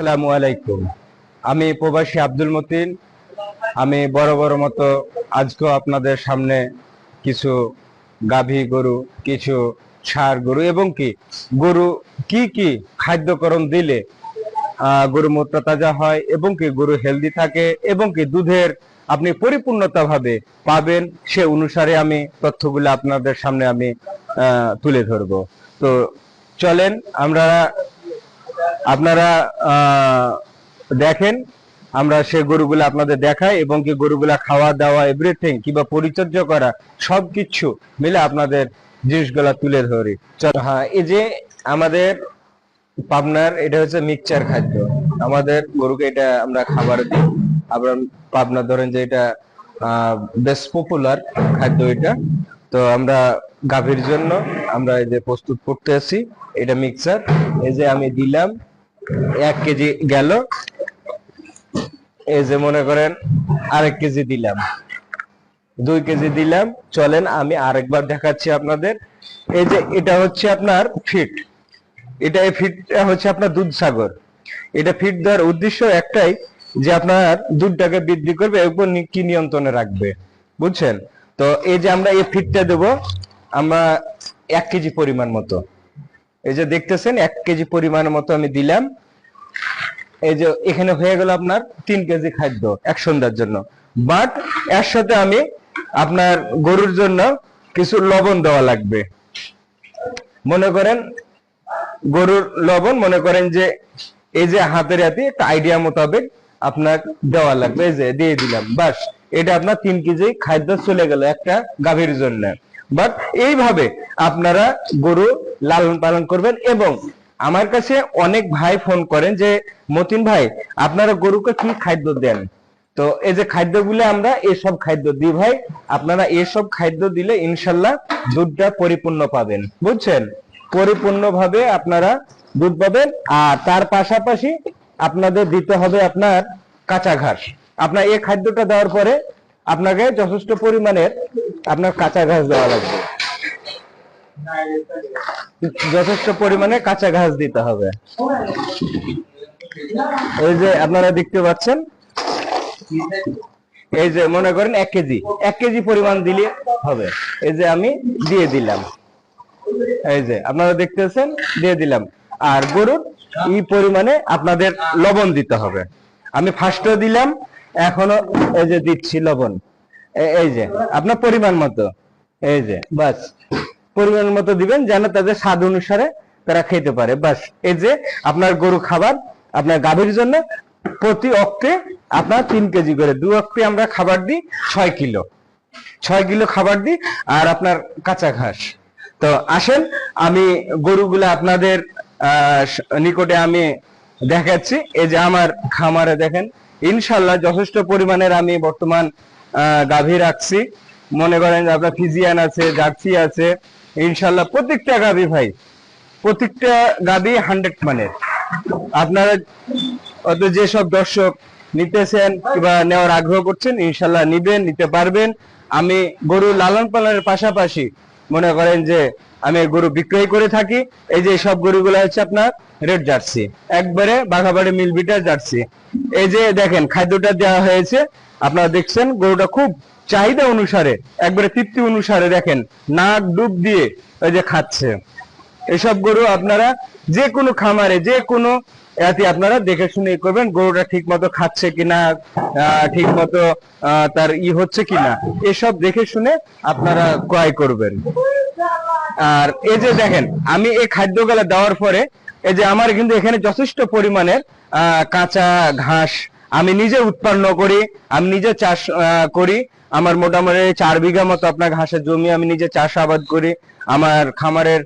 আসসালামু আলাইকুম। আমি প্রবাসী আব্দুল মতিন। আমি বড় বড় মতো আজকেও আপনাদের সামনে কিছু গাভী গরু, কিছু সার গরু এবং কি গরু কি কি খাদ্যকরণ দিলে গরু মূত্র তাজা হয় এবং কি গরু হেলদি থাকে এবং কি দুধের আপনি পরিপূর্ণতা ভাবে পাবেন, সে অনুসারে আমি তথ্যগুলো আপনাদের সামনে আমি তুলে ধরবো। তো চলেন, আমরা আপনারা দেখেন, আমরা সে গরুগুলো আপনাদের দেখাই এবং কি গরুগুলা খাওয়া দাওয়া এভরিথিং কিংবা পরিচর্যা করা, সবকিছু মিলে আপনাদের জিনিসগুলা তুলে ধরি। হ্যাঁ এই যে আমাদের পাবনার, এটা হচ্ছে মিক্সচার খাদ্য। আমাদের গরুকে এটা আমরা খাবার দিই। আবার পাবনা ধরেন যে এটা বেশ পপুলার খাদ্য এটা। তো আমরা গাভীর জন্য আমরা এই যে প্রস্তুত করতে আছি, এটা মিক্সচার এই যে আমি দিলাম, এক কেজি গেল। এই যে মনে করেন আরেক কেজি দিলাম। দুই কেজি দিলাম, চলেন আমি আরেকবার দেখাচ্ছি আপনাদের। এই যে এটা হচ্ছে আপনার ফিট এটা এই ফিটটা হচ্ছে আপনার দুধ সাগর। এটা ফিট দেওয়ার উদ্দেশ্য একটাই যে আপনার দুধটাকে বৃদ্ধি করবে এবং কি নিয়ন্ত্রণে রাখবে। বুঝছেন? তো এই যে আমরা এই ফিটটা দেব, আমরা এক কেজি পরিমাণ মতো। এই যে দেখতেছেন, এক কেজি পরিমাণ মতো আমি দিলাম। এই যে এখানে হয়ে গেল আপনার তিন কেজি খাদ্য এক সন্ধ্যার জন্য। বাট এর সাথে আমি আপনার গরুর জন্য কিছু লবণ দেওয়া লাগবে। মনে করেন গরুর লবণ, মনে করেন যে এই যে হাতের হাতে একটা আইডিয়া মোতাবেক আপনার দেওয়া লাগবে। এই যে দিয়ে দিলাম, বাস। এটা আপনার তিন কেজি খাদ্য চলে গেল একটা গাভীর জন্য। বাট এইভাবে আপনারা গরু লালন পালন করবেন এবং আমার কাছে অনেক ভাই ফোন করেন যে, মতিন ভাই, আপনারা গরুকে কি খাদ্য দেন? তো এই যে খাদ্যগুলো আমরা এসব খাদ্য দিই ভাই, আপনারা এসব খাদ্য দিলে ইনশাল্লাহ দুধটা পরিপূর্ণ পাবেন। বুঝছেন? পরিপূর্ণভাবে আপনারা দুধ পাবেন, আর তার পাশাপাশি আপনাদের দিতে হবে আপনার কাঁচা ঘাস। আপনার এই খাদ্যটা দেওয়ার পরে আপনাকে যথেষ্ট পরিমাণের আপনার কাঁচা ঘাস দেওয়া লাগবে। যথেষ্ট পরিমাণে কাঁচা ঘাস দিতে হবে। এই যে আপনারা দেখতে পাচ্ছেন, এই যে মনে করেন এক কেজি এক কেজি পরিমাণ দিলে হবে। এই যে আমি দিয়ে দিলাম। এই যে আপনারা দেখতেছেন, দিয়ে দিলাম। আর গরুর এই পরিমাণে আপনাদের লবণ দিতে হবে। আমি ফার্স্টে দিলাম এখনও এই যে দিচ্ছি লবণ। এই যে, আপনার পরিমাণ মতো। এই যে, বাস। পরিমাণ মতো দিবেন যেন তাদের স্বাদ অনুসারে তারা খেতে পারে। বাস, এই যে আপনার গরু খাবার আপনার গাভীর জন্য প্রতি অক্টে আপনার তিন কেজি করে। দু অক্টে আমরা খাবার দিই ছয় কিলো। ছয় কিলো খাবার দিই আর আপনার কাঁচা ঘাস। তো আসেন, আমি গরুগুলো আপনাদের নিকটে আমি দেখাচ্ছি। এই যে আমার খামারে দেখেন ইনশাল্লাহ যথেষ্ট পরিমাণের আমি বর্তমান গাভী রাখছি। মনে করেন আপনার ফিজিয়ান আছে, জার্সি আছে, ইনশাল্লাহ প্রত্যেকটা গাভী ভাই, প্রত্যেকটা গাভী হান্ড্রেড মানের। আপনারা অত যেসব দর্শক নিতেছেন কিংবা নেওয়ার আগ্রহ করছেন, ইনশাল্লাহ নিবেন, নিতে পারবেন। আমি গরু লালন পালনের পাশাপাশি মনে করেন যে আমি গরু বিক্রয় করে থাকি, এই যে সব গরুগুলো হচ্ছে আপনার রেড জার্সি, একবারে বাঘাবাড়ি মিলবিটার জার্সি। এই যে দেখেন, খাদ্যটা দেওয়া হয়েছে, আপনারা দেখছেন গরুটা খুব চাহিদা অনুসারে, একবারে তৃপ্তি অনুসারে দেখেন, নাক ডুব দিয়ে ওই যে খাচ্ছে। এসব গরু আপনারা যে কোনো খামারে, যে কোনো এতে আপনারা দেখে শুনে করবেন গরুটা ঠিক মতো খাচ্ছে কিনা ঠিক মতো তার ই হচ্ছে কিনা, এসব দেখে শুনে আপনারা ক্রয় করবেন। আর এই যে দেখেন, আমি এই খাদ্যগুলো দেওয়ার পরে, এই যে আমার কিন্তু এখানে যথেষ্ট পরিমাণের কাঁচা ঘাস আমি নিজে উৎপন্ন করি, আমি নিজে চাষ করি আমার মোটামুটি চার বিঘা মতো আপনার ঘাসের জমি আমি নিজে চাষাবাদ করি। আমার খামারের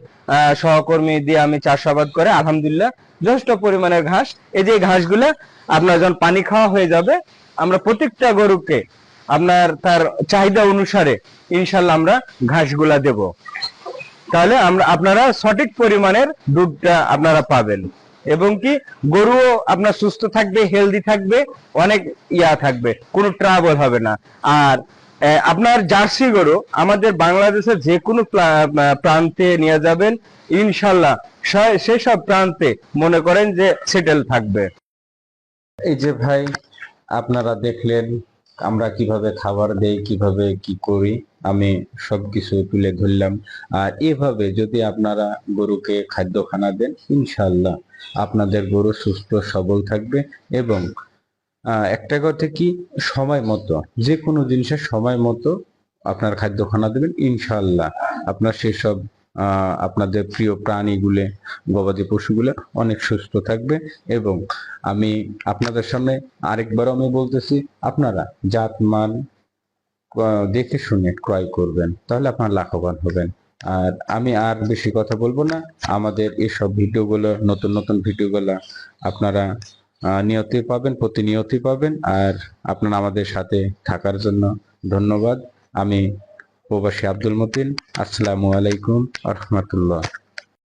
সহকর্মী দিয়ে আমি চাষাবাদ করে, আলহামদুলিল্লাহ, যথেষ্ট পরিমাণের ঘাস। এই যে ঘাসগুলো আপনার যখন পানি খাওয়া হয়ে যাবে, আমরা প্রত্যেকটা গরুকে আপনার তার চাহিদা অনুসারে ইনশাল্লাহ আমরা ঘাসগুলা দেব। তাহলে আমরা, আপনারা সঠিক পরিমাণের দুধটা আপনারা পাবেন। এবং কি গরুও আপনার সুস্থ থাকবে হেলদি থাকবে, অনেক ইয়া থাকবে, কোনো ট্রাবল হবে না। আর আপনার জার্সি গরু আমাদের বাংলাদেশের যে কোনো প্রান্তে নিয়ে যাবেন। ইনশাল্লাহ সেসব প্রান্তে মনে করেন যে সেটেল থাকবে। এই যে ভাই, আপনারা দেখলেন আমরা কীভাবে খাবার দেই, কীভাবে কি করি, আমি সবকিছু তুলে ধরলাম। আর এভাবে যদি আপনারা গরুকে খাদ্য খানা দেন ইনশাল্লাহ আপনাদের গরু সুস্থ, সবল থাকবে এবং একটা কথা কি, সময় মতো যে কোনো জিনিসের সময় মতো আপনার খাদ্য খানা দেবেন ইনশাল্লাহ আপনার সেসব আপনাদের প্রিয় প্রাণীগুলো, গবাদি পশুগুলো অনেক সুস্থ থাকবে এবং আমি আপনাদের সামনে আরেকবার আমি বলতেছি, আপনারা জাত মান দেখে শুনে ক্রয় করবেন, তাহলে আপনার লাভবান হবেন। আর আমি আর বেশি কথা বলব না, আমাদের এসব ভিডিওগুলো, নতুন নতুন ভিডিওগুলো আপনারা নিয়তি পাবেন, প্রতিনিয়তই পাবেন। আর আপনারা আমাদের সাথে থাকার জন্য ধন্যবাদ। আমি প্রবাসী আব্দুল মতিন আসসালামু আলাইকুম রহমতুল্লাহ